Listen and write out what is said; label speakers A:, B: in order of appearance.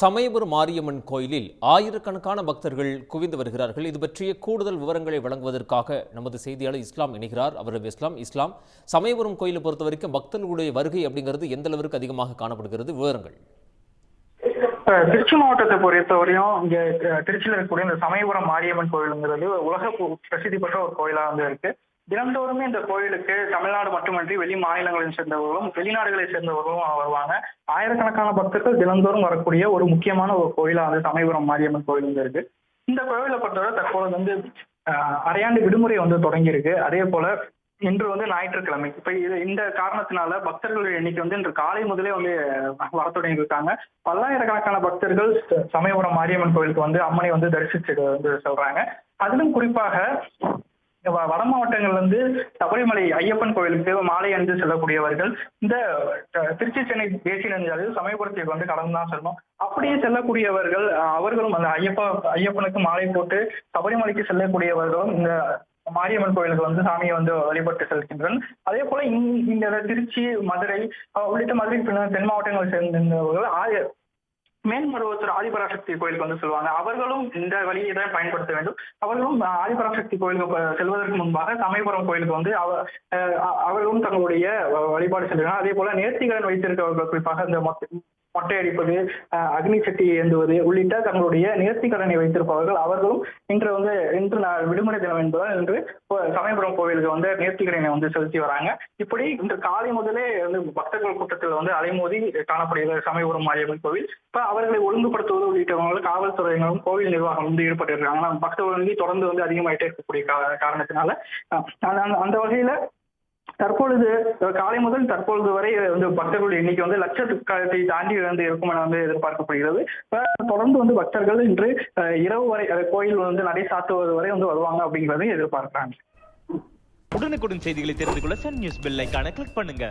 A: சமயபுரம் மாரியம்மன் கோயிலில் ஆயிரக்கணக்கான பக்தர்கள் குவிந்து வருகிறார்கள். இது பற்றிய கூடுதல் விவரங்களை வழங்குவதற்காக நமது செய்தியாளர் இஸ்லாம் இணைகிறார். அவரது இஸ்லாம். இஸ்லாம் சமயபுரம் கோயிலை பொறுத்த வரைக்கும் பக்தர்களுடைய வருகை அப்படிங்கிறது எந்த அளவிற்கு அதிகமாக காணப்படுகிறது? விவரங்கள்.
B: திருச்சி மாவட்டத்தை பொறுத்தவரையும் இங்க திருச்சியில் இருக்கக்கூடிய இந்த சமயபுரம் மாரியம்மன் கோயிலுங்கிறது உலக பிரசித்தி பெற்ற ஒரு கோயிலா வந்து இருக்கு. தினந்தோறுமே இந்த கோயிலுக்கு தமிழ்நாடு மட்டுமன்றி வெளி மாநிலங்களை சேர்ந்தவர்களும் வெளிநாடுகளை சேர்ந்தவர்களும் வருவாங்க. ஆயிரக்கணக்கான பக்தர்கள் தினந்தோறும் வரக்கூடிய ஒரு முக்கியமான ஒரு கோயிலா வந்து சமயபுரம் மாரியம்மன் கோயில் வந்து இருக்கு. இந்த கோயிலை பொறுத்தவரை தற்போது வந்து அரையாண்டு விடுமுறை வந்து தொடங்கியிருக்கு. அதே போல இன்று வந்து ஞாயிற்றுக்கிழமை. இப்ப இது இந்த காரணத்தினால பக்தர்களுடைய எண்ணிக்கை வந்து இன்று காலை முதலே வந்து வர தொடங்கி இருக்காங்க பல்லாயிரக்கணக்கான பக்தர்கள் சமயபுரம் மாரியம்மன் கோயிலுக்கு வந்து அம்மனை வந்து தரிசிச்சு வந்து சொல்றாங்க. அதிலும் குறிப்பாக வட மாவட்டங்கள்ல இருந்து சபரிமலை ஐயப்பன் கோயிலுக்கு மாலை அணிந்து செல்லக்கூடியவர்கள் இந்த திருச்சி சென்னை தேசிய நெடுஞ்சாலையில் சமயபுரத்திற்கு வந்து கடந்து தான் செல்லணும். அப்படியே செல்லக்கூடியவர்கள் அவர்களும் அந்த ஐயப்பா ஐயப்பனுக்கு மாலை போட்டு சபரிமலைக்கு செல்லக்கூடியவர்களும் இந்த மாரியம்மன் கோயிலுக்கு வந்து சாமியை வந்து வழிபட்டு செல்கின்றனர். அதே போல இந்த திருச்சி மதுரை உள்ளிட்ட மதுரை பின்னர் தென் மாவட்டங்களை சேர்ந்தவர்கள் மேல்மருவத்தூர் ஆதிபராசக்தி கோயிலுக்கு வந்து சொல்லுவாங்க. அவர்களும் இந்த வழியை தான் பயன்படுத்த வேண்டும். அவர்களும் ஆதிபராசக்தி கோயிலுக்கு செல்வதற்கு முன்பாக சமயபுரம் கோயிலுக்கு வந்து அவ- அவர்களும் தங்களுடைய வழிபாடு செல்கிறார் அதே போல நேர்த்திகடன் வைத்திருக்கிறவர்கள் குறிப்பாக இந்த மொட்டை அடிப்பது அக்னி சட்டி ஏந்துவது உள்ளிட்ட தங்களுடைய நேர்த்திக்கடனை வைத்திருப்பவர்கள் அவர்களும் இன்று வந்து இன்று விடுமுறை தினம் என்பதால் இன்று சமயபுரம் கோவிலுக்கு வந்து நேர்த்திக்கடனை வந்து செலுத்தி வராங்க. இப்படி இன்று காலை முதலே வந்து பக்தர்கள் கூட்டத்தில் வந்து அலைமோதி காணப்படுகிறது சமயபுரம் மாரியம்மன் கோவில். இப்ப அவர்களை ஒழுங்குபடுத்துவது உள்ளிட்டவங்களும் காவல்துறையினரும் கோவில் நிர்வாகம் வந்து ஈடுபட்டிருக்காங்க. பக்தர்கள் வந்து தொடர்ந்து வந்து அதிகமாயிட்டே இருக்கக்கூடிய காரணத்தினால அந்த- அந்த- அந்த வகையில தற்பொழுது காலை முதல் தற்பொழுது வரை வந்து பக்தர்கள் எண்ணிக்கை வந்து லட்சத்தை தாண்டி வந்து இருக்கும் என வந்து எதிர்பார்க்கப்படுகிறது. தொடர்ந்து வந்து பக்தர்கள் இன்று இரவு வரை கோயில் வந்து நடை சாத்துவது வரை வந்து வருவாங்க அப்படிங்கறதை எதிர்பார்க்கிறாங்க.
C: உடனுக்குடன் செய்திகளை தெரிந்து கொள்ள சன் நியூஸ் பெல் ஐக்கான கிளிக் பண்ணுங்க.